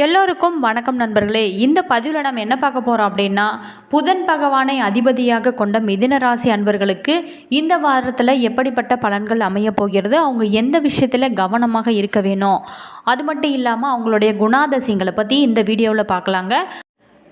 எல்லோருக்கும் வணக்கம் நண்பர்களே. இந்த பதிவில் நம்ம என்ன பார்க்க போகிறோம் அப்படின்னா புதன் பகவானை அதிபதியாக கொண்ட மிதின ராசி அன்பர்களுக்கு இந்த வாரத்தில் எப்படிப்பட்ட பலன்கள் அமைய போகிறது அவங்க எந்த விஷயத்தில் கவனமாக இருக்க வேணும் அது மட்டும் இல்லாமல் அவங்களுடைய குணாதசியங்களை பற்றி இந்த வீடியோவில் பார்க்கலாங்க.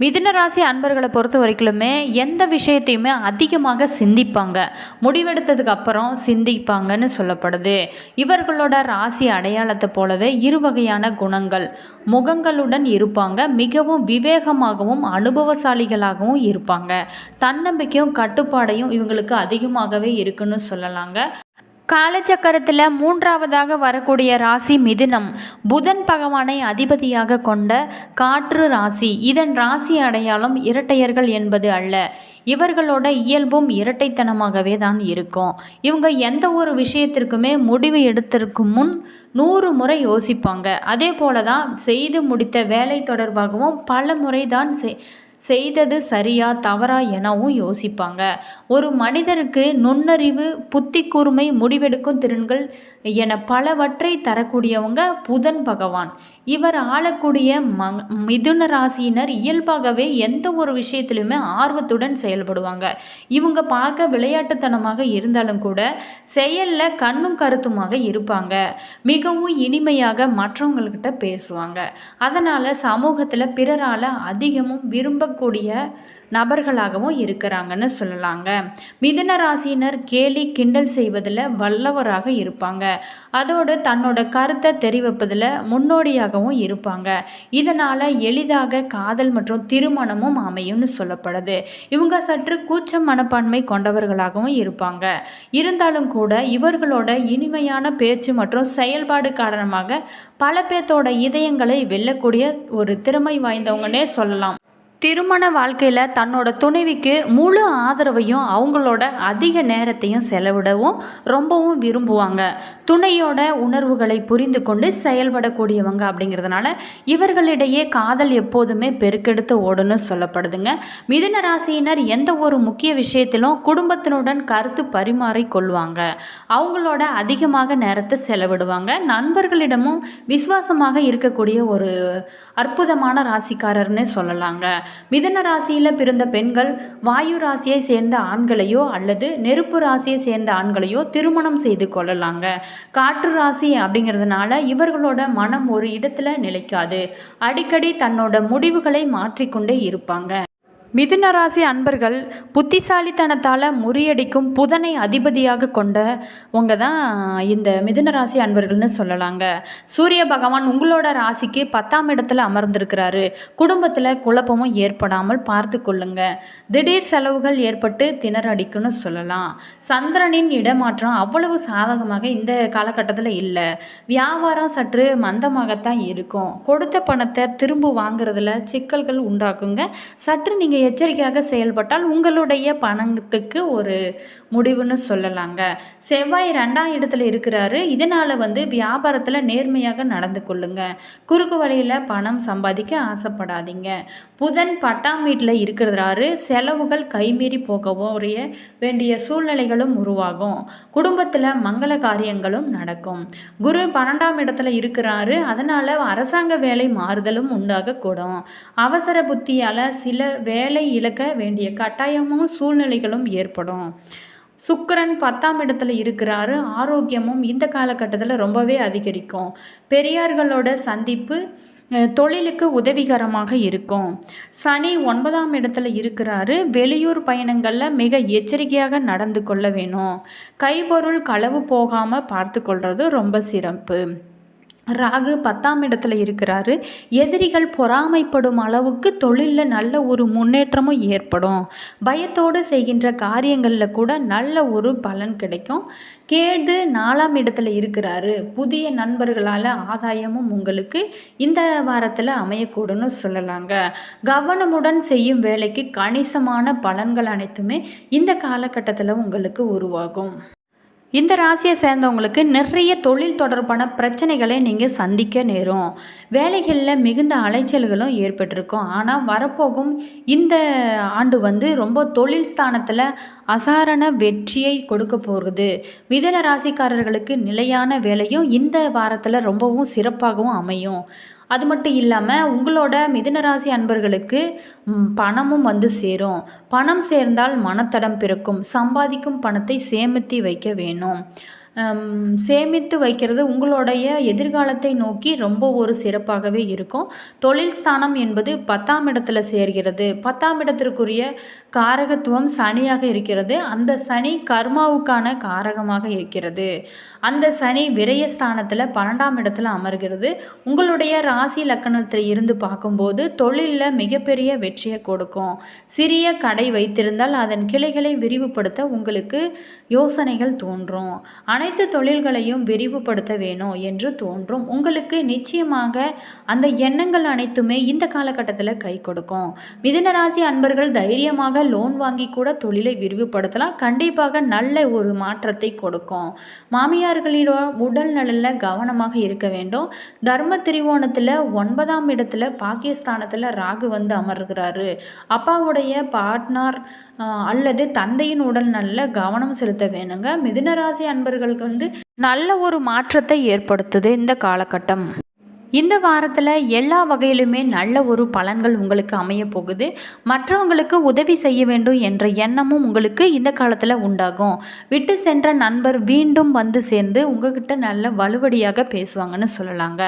மிதுன ராசி அன்பர்களை பொறுத்த வரைக்குமே எந்த விஷயத்தையுமே அதிகமாக சிந்திப்பாங்க. முடிவெடுத்ததுக்கு அப்புறம் சிந்திப்பாங்கன்னு சொல்லப்படுது. இவர்களோட ராசி அடையாளத்தை போலவே இரு வகையான குணங்கள். முகங்களுடன் இருப்பாங்க. மிகவும் விவேகமாகவும் அனுபவசாலிகளாகவும் இருப்பாங்க. தன்னம்பிக்கையும் கட்டுப்பாடையும் இவங்களுக்கு அதிகமாகவே இருக்குன்னு சொல்லலாங்க. காலச்சக்கரத்தில் மூன்றாவதாக வரக்கூடிய ராசி மிதுனம். புதன் பகவானை அதிபதியாக கொண்ட காற்று ராசி. இதன் ராசி அடையாளம் இரட்டையர்கள் என்பது அல்ல. இவர்களோட இயல்பும் இரட்டைத்தனமாகவே தான் இருக்கும். இவங்க எந்த ஒரு விஷயத்திற்குமே முடிவு எடுத்திருக்கும் முன் நூறு முறை யோசிப்பாங்க. அதே போல தான் செய்து முடித்த வேலை தொடர்பாகவும் பல முறை தான் செய் செய்தது சரியா தவறா எனவும் யோசிப்பாங்க. ஒரு மனிதருக்கு நுண்ணறிவு புத்தி கூர்மை முடிவெடுக்கும் திறன்கள் என பலவற்றை தரக்கூடியவங்க புதன் பகவான். இவர் ஆளக்கூடிய மங் மிதுன ராசியினர் இயல்பாகவே எந்த ஒரு விஷயத்திலுமே ஆர்வத்துடன் செயல்படுவாங்க. இவங்க பார்க்க விளையாட்டுத்தனமாக இருந்தாலும் கூட செயலில் கண்ணும் கருத்துமாக இருப்பாங்க. மிகவும் இனிமையாக மற்றவங்கள்கிட்ட பேசுவாங்க. அதனால் சமூகத்தில் பிறரால் அதிகமும் விரும்ப இருக்கக்கூடிய நபர்களாகவும் இருக்கிறாங்கன்னு சொல்லலாங்க. மிதுன ராசியினர் கேலி கிண்டல் செய்வதில் வல்லவராக இருப்பாங்க. அதோடு தன்னோட கருத்தை தெரிவிப்பதில் முன்னோடியாகவும் இருப்பாங்க. இதனால் எளிதாக காதல் மற்றும் திருமணமும் அமையும்னு சொல்லப்படுது. இவங்க சற்று கூச்ச மனப்பான்மை கொண்டவர்களாகவும் இருப்பாங்க. இருந்தாலும் கூட இவர்களோட இனிமையான பேச்சு மற்றும் செயல்பாடு காரணமாக பல பேர்த்தோட இதயங்களை வெல்லக்கூடிய ஒரு திறமை வாய்ந்தவங்கன்னே சொல்லலாம். திருமண வாழ்க்கையில் தன்னோட துணைவிக்கு முழு ஆதரவையும் அவங்களோட அதிக நேரத்தையும் செலவிடவும் ரொம்பவும் விரும்புவாங்க. துணையோட உணர்வுகளை புரிந்து கொண்டு செயல்படக்கூடியவங்க அப்படிங்கிறதுனால இவர்களிடையே காதல் எப்போதுமே பெருக்கெடுத்து ஓடுன்னு சொல்லப்படுதுங்க. மிதுன ராசியினர் எந்த ஒரு முக்கிய விஷயத்திலும் குடும்பத்தினுடன் கருத்து பரிமாறிக்கொள்வாங்க அவங்களோட அதிகமாக நேரத்தை செலவிடுவாங்க. நண்பர்களிடமும் விசுவாசமாக இருக்கக்கூடிய ஒரு அற்புதமான ராசிக்காரர்னு சொல்லலாங்க. மிதன ராசியில் பிறந்த பெண்கள் வாயு ராசியை சேர்ந்த ஆண்களையோ அல்லது நெருப்பு ராசியை சேர்ந்த ஆண்களையோ திருமணம் செய்து கொள்ளலாங்க. காற்று ராசி அப்படிங்கிறதுனால இவர்களோட மனம் ஒரு இடத்துல நிலைக்காது. அடிக்கடி தன்னோட முடிவுகளை மாற்றிக்கொண்டே இருப்பாங்க. மிதுன ராசி அன்பர்கள் புத்திசாலித்தனத்தால் முறியடிக்கும் புதனை அதிபதியாக கொண்ட உங்க தான் இந்த மிதுன ராசி அன்பர்கள்னு சொல்லலாங்க. சூரிய பகவான் உங்களோட ராசிக்கு பத்தாம் இடத்துல அமர்ந்திருக்கிறாரு. குடும்பத்தில் குழப்பமும் ஏற்படாமல் பார்த்து கொள்ளுங்க. திடீர் செலவுகள் ஏற்பட்டு திணறடிக்குன்னு சொல்லலாம். சந்திரனின் இடமாற்றம் அவ்வளவு சாதகமாக இந்த காலகட்டத்தில் இல்லை. வியாபாரம் சற்று மந்தமாகத்தான் இருக்கும். கொடுத்த பணத்தை திரும்ப வாங்குறதுல சிக்கல்கள் உண்டாக்குங்க. சற்று நீங்கள் எச்சரிக்கையாக செயல்பட்டால் உங்களுடைய பணத்துக்கு ஒரு முடிவுன்னு சொல்லலாங்க. செவ்வாய் ரெண்டாம் இடத்துல இருக்கிறாரு. இதனால் வந்து வியாபாரத்தில் நேர்மையாக நடந்து கொள்ளுங்க. குறுக்கு வழியில் பணம் சம்பாதிக்க ஆசைப்படாதீங்க. புதன் பட்டாம் வீட்டில் இருக்கிறாரு. செலவுகள் கைமீறி போகவும் உரிய வேண்டிய சூழ்நிலைகளும் உருவாகும். குடும்பத்தில் மங்கள காரியங்களும் நடக்கும். குரு பன்னெண்டாம் இடத்துல இருக்கிறாரு. அதனால் அரசாங்க வேலை மாறுதலும் உண்டாகக்கூடும். அவசர புத்தியால் சில வே வேலை இழக்க வேண்டிய கட்டாயமும் சூழ்நிலைகளும் ஏற்படும். சுக்கரன் பத்தாம் இடத்துல இருக்கிறாரு. ஆரோக்கியமும் இந்த காலகட்டத்தில் ரொம்பவே அதிகரிக்கும். பெரியார்களோட சந்திப்பு தொழிலுக்கு உதவிகரமாக இருக்கும். சனி ஒன்பதாம் இடத்துல இருக்கிறாரு. வெளியூர் பயணங்களில் மிக எச்சரிக்கையாக நடந்து கொள்ள வேணும். கைப்பொருள் களவு போகாமல் பார்த்து கொள்வது ரொம்ப சிறப்பு. ராகு பத்தாம் இடத்துல இருக்கிறாரு. எதிரிகள் பொறாமைப்படும் அளவுக்கு தொழிலில் நல்ல ஒரு முன்னேற்றமும் ஏற்படும். பயத்தோடு செய்கின்ற காரியங்களில் கூட நல்ல ஒரு பலன் கிடைக்கும். கேது நாலாம் இடத்துல இருக்கிறாரு. புதிய நண்பர்களால் ஆதாயமும் உங்களுக்கு இந்த வாரத்தில் அமையக்கூடும்னு சொல்லலாங்க. கவனமுடன் செய்யும் வேலைக்கு கணிசமான பலன்கள் அனைத்துமே இந்த காலகட்டத்தில் உங்களுக்கு உருவாகும். இந்த ராசியை சேர்ந்தவங்களுக்கு நிறைய தொழில் தொடர்பான பிரச்சனைகளை நீங்கள் சந்திக்க நேரும். வேலைகளில் மிகுந்த அலைச்சல்களும் ஏற்பட்டிருக்கும். ஆனால் வரப்போகும் இந்த ஆண்டு வந்து ரொம்ப தொழில் ஸ்தானத்தில் அசாரண வெற்றியை கொடுக்க போகிறது மிதன ராசிக்காரர்களுக்கு நிலையான வேலையும் இந்த வாரத்தில் ரொம்பவும் சிறப்பாகவும் அமையும். அது மட்டும் இல்லாமல் உங்களோட மிதுனராசி அன்பர்களுக்கு பணமும் வந்து சேரும். பணம் சேர்ந்தால் மனத்தடம் பிறக்கும். சம்பாதிக்கும் பணத்தை சேமித்து வைக்க வேணும். சேமித்து வைக்கிறது உங்களுடைய எதிர்காலத்தை நோக்கி ரொம்ப ஒரு சிறப்பாகவே இருக்கும். தொழில் ஸ்தானம் என்பது பத்தாம் இடத்துல சேர்கிறது. பத்தாம் இடத்திற்குரிய காரகத்துவம் சனியாக இருக்கிறது. அந்த சனி கர்மாவுக்கான காரகமாக இருக்கிறது. அந்த சனி விரயஸ்தானத்தில் பன்னெண்டாம் இடத்துல அமர்கிறது. உங்களுடைய ராசி லக்கணத்தில் இருந்து பார்க்கும்போது தொழிலில் மிகப்பெரிய வெற்றியை கொடுக்கும். சிறிய கடை வைத்திருந்தால் அதன் கிளைகளை விரிவுபடுத்த உங்களுக்கு யோசனைகள் தோன்றும். அனைத்து தொழில்களையும் விரிவுபடுத்த வேணும் என்று தோன்றும். உங்களுக்கு நிச்சயமாக அந்த எண்ணங்கள் அனைத்துமே இந்த காலகட்டத்தில் கை கொடுக்கும். மிதனராசி அன்பர்கள் தைரியமாக லோன் வாங்கி கூட தொழிலை விரிவுபடுத்தலாம். கண்டிப்பாக நல்ல ஒரு மாற்றத்தை கொடுக்கும். மாமியார்களிடோ உடல் நலனில் கவனமாக இருக்க வேண்டும். தர்ம திரிவோணத்தில் ஒன்பதாம் இடத்துல பாகிஸ்தானத்தில் ராகு வந்து அமர்கிறாரு. அப்பாவுடைய பார்ட்னர் அல்லது தந்தையின் உடல் நல்ல கவனம் செலுத்த வேணுங்க. மிதுனராசி அன்பர்களுக்கு வந்து நல்ல ஒரு மாற்றத்தை ஏற்படுத்துது இந்த காலகட்டம். இந்த வாரத்தில் எல்லா வகையிலுமே நல்ல ஒரு பலன்கள் உங்களுக்கு அமைய போகுது. மற்றவங்களுக்கு உதவி செய்ய வேண்டும் என்ற எண்ணமும் உங்களுக்கு இந்த காலத்தில் உண்டாகும். விட்டு சென்ற நண்பர் மீண்டும் வந்து சேர்ந்து உங்ககிட்ட நல்ல வலுவடியாக பேசுவாங்கன்னு சொல்லலாங்க.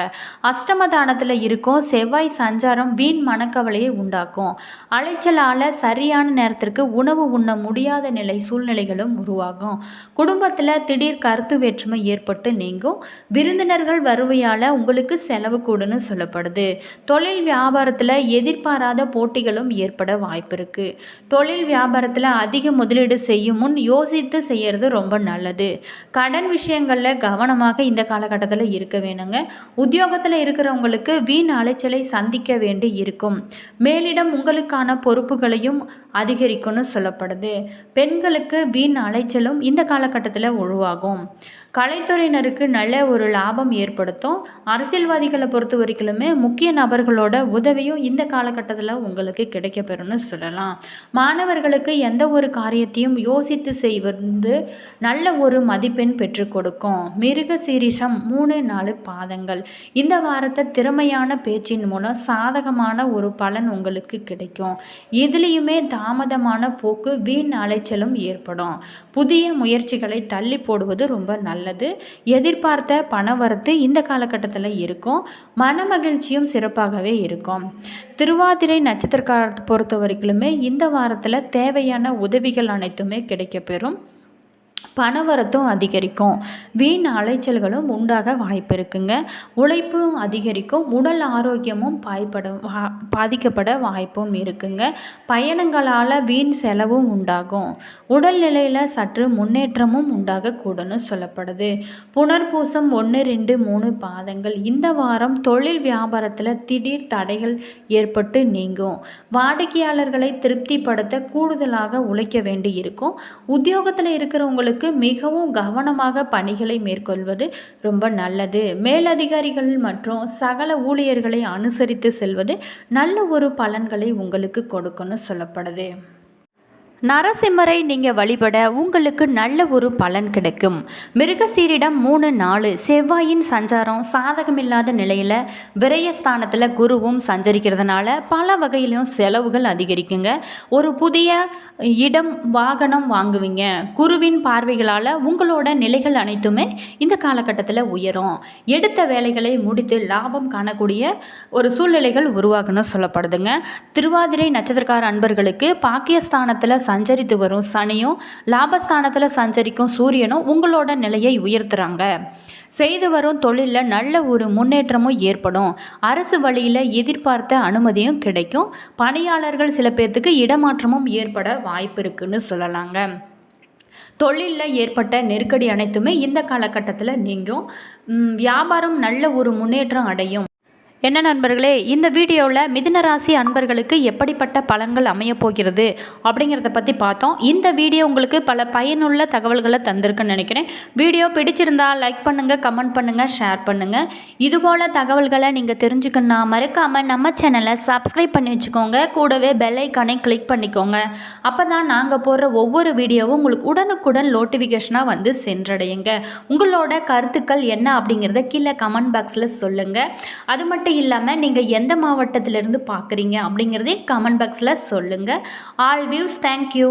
அஷ்டமதானத்தில் இருக்கும் செவ்வாய் சஞ்சாரம் வீண் மனக்கவலையை உண்டாக்கும். அலைச்சலால் சரியான நேரத்திற்கு உணவு உண்ண முடியாத நிலை சூழ்நிலைகளும் உருவாகும். குடும்பத்தில் திடீர் கருத்து வேற்றுமை ஏற்பட்டு நீங்கும். விருந்தினர்கள் வருவையால் உங்களுக்கு செலவு கூடுன்னு சொல்லப்படுது. தொழில் வியாபாரத்தில் எதிர்பாராத போட்டிகளும் ஏற்பட வாய்ப்பு இருக்குது தொழில் வியாபாரத்தில் அதிக முதலீடு செய்யும் முன் யோசித்து செய்யறது ரொம்ப நல்லது. கடன் விஷயங்களில் கவனமாக இந்த காலகட்டத்தில் இருக்க வேணுங்க. உத்தியோகத்தில் இருக்கிறவங்களுக்கு வீண் அலைச்சலை சந்திக்க வேண்டி இருக்கும். மேலிடம் உங்களுக்கான பொறுப்புகளையும் அதிகரிக்கும்னு சொல்லப்படுது. பெண்களுக்கு வீண் அலைச்சலும் இந்த காலகட்டத்தில் உருவாகும். கலைத்துறையினருக்கு நல்ல ஒரு லாபம் ஏற்படுத்தும். அரசியல்வாதிகள் பொறுத்த வரைக்குமே முக்கிய நபர்களோட உதவியும் இந்த காலகட்டத்தில் உங்களுக்கு கிடைக்கப்பெறும்னு சொல்லலாம். மாணவர்களுக்கு எந்த ஒரு காரியத்தையும் யோசித்து செய்வது நல்ல ஒரு மதிப்பெண் பெற்றுக் கொடுக்கும். மிருக சீரிஷம் மூணு நாலு பாதங்கள். இந்த வாரத்தை திறமையான பேச்சின் மூலம் சாதகமான ஒரு பலன் உங்களுக்கு கிடைக்கும். இதுலேயுமே தாமதமான போக்கு வீண் அலைச்சலும் ஏற்படும். புதிய முயற்சிகளை தள்ளி போடுவது ரொம்ப நல்லது. எதிர்பார்த்த பணவரத்து இந்த காலகட்டத்தில் இருக்கும். மனமகிழ்ச்சியும் சிறப்பாகவே இருக்கும். திருவாதிரை நட்சத்திரக்கார பொறுத்த வரைக்குமே இந்த வாரத்தில் தேவையான உதவிகள் அனைத்துமே கிடைக்கப்பெறும். பணவரத்தும் அதிகரிக்கும். வீண் அலைச்சல்களும் உண்டாக வாய்ப்பு இருக்குங்க. உழைப்பும் அதிகரிக்கும். உடல் ஆரோக்கியமும் பாய்பட வா பாதிக்கப்பட வாய்ப்பும் இருக்குங்க. பயணங்களால் வீண் செலவும் உண்டாகும். உடல்நிலையில் சற்று முன்னேற்றமும் உண்டாகக்கூடும்னு சொல்லப்படுது. புனர்பூசம் ஒன்று ரெண்டு மூணு பாதங்கள். இந்த வாரம் தொழில் வியாபாரத்தில் திடீர் தடைகள் ஏற்பட்டு நீங்கும். வாடிக்கையாளர்களை திருப்திப்படுத்த கூடுதலாக உழைக்க வேண்டி இருக்கும் உத்தியோகத்தில் இருக்கிறவங்களுக்கு மிகவும் கவனமாக பணிகளை மேற்கொள்வது ரொம்ப நல்லது. மேலதிகாரிகள் மற்றும் சகல ஊழியர்களை அனுசரித்து செல்வது நல்ல ஒரு பலன்களை உங்களுக்கு கொடுக்கும்னு சொல்லப்படுது. நரசிம்மரை நீங்கள் வழிபட உங்களுக்கு நல்ல ஒரு பலன் கிடைக்கும். மிருகசீரிடம் மூணு நாலு. செவ்வாயின் சஞ்சாரம் சாதகமில்லாத நிலையில் விரயஸ்தானத்தில் குருவும் சஞ்சரிக்கிறதுனால பல வகையிலும் செலவுகள் அதிகரிக்குங்க. ஒரு புதிய இடம் வாகனம் வாங்குவீங்க. குருவின் பார்வைகளால் உங்களோட நிலைகள் அனைத்துமே இந்த காலகட்டத்தில் உயரும். எடுத்த வேலைகளை முடித்து லாபம் காணக்கூடிய ஒரு சூழ்நிலைகள் உருவாகணும் சொல்லப்படுதுங்க. திருவாதிரை நட்சத்திரக்கார அன்பர்களுக்கு பாக்கியஸ்தானத்தில் சஞ்சரித்து வரும் சனியும் லாபஸ்தானத்தில் சஞ்சரிக்கும் சூரியனும் உங்களோட நிலையை உயர்த்துறாங்க. செய்து வரும் தொழிலில் நல்ல ஒரு முன்னேற்றமும் ஏற்படும். அரசு வழியில் எதிர்பார்த்த அனுமதியும் கிடைக்கும். பணியாளர்கள் சில பேர்த்துக்கு இடமாற்றமும் ஏற்பட வாய்ப்பு இருக்குன்னு சொல்லலாங்க. தொழிலில் ஏற்பட்ட நெருக்கடி அனைத்துமே இந்த காலகட்டத்தில் நீங்கும். வியாபாரம் நல்ல ஒரு முன்னேற்றம் அடையும். என்ன நண்பர்களே இந்த வீடியோவில் மிதுன ராசி அன்பர்களுக்கு எப்படிப்பட்ட பலன்கள் அமையப்போகிறது அப்படிங்கிறத பற்றி பார்த்தோம். இந்த வீடியோ உங்களுக்கு பல பயனுள்ள தகவல்களை தந்திருக்குன்னு நினைக்கிறேன். வீடியோ பிடிச்சிருந்தா லைக் பண்ணுங்கள் கமெண்ட் பண்ணுங்கள் ஷேர் பண்ணுங்கள் இதுபோல் தகவல்களை நீங்கள் தெரிஞ்சுக்கணுன்னா மறக்காமல் நம்ம சேனலை சப்ஸ்கிரைப் பண்ணி வச்சுக்கோங்க. கூடவே பெல்லைக்கானை கிளிக் பண்ணிக்கோங்க. அப்போ தான் நாங்கள் போடுற ஒவ்வொரு வீடியோவும் உங்களுக்கு உடனுக்குடன் நோட்டிஃபிகேஷனாக வந்து சென்றடையுங்க. உங்களோட கருத்துக்கள் என்ன அப்படிங்கிறத கீழே கமெண்ட் பாக்ஸில் சொல்லுங்கள் அது மட்டும் மட்டும் இல்லாமல் நீங்கள் எந்த மாவட்டத்திலேருந்து பார்க்குறீங்க அப்படிங்கிறதே கமெண்ட் பாக்ஸில் சொல்லுங்கள் ஆல் வியூஸ் தேங்க்யூ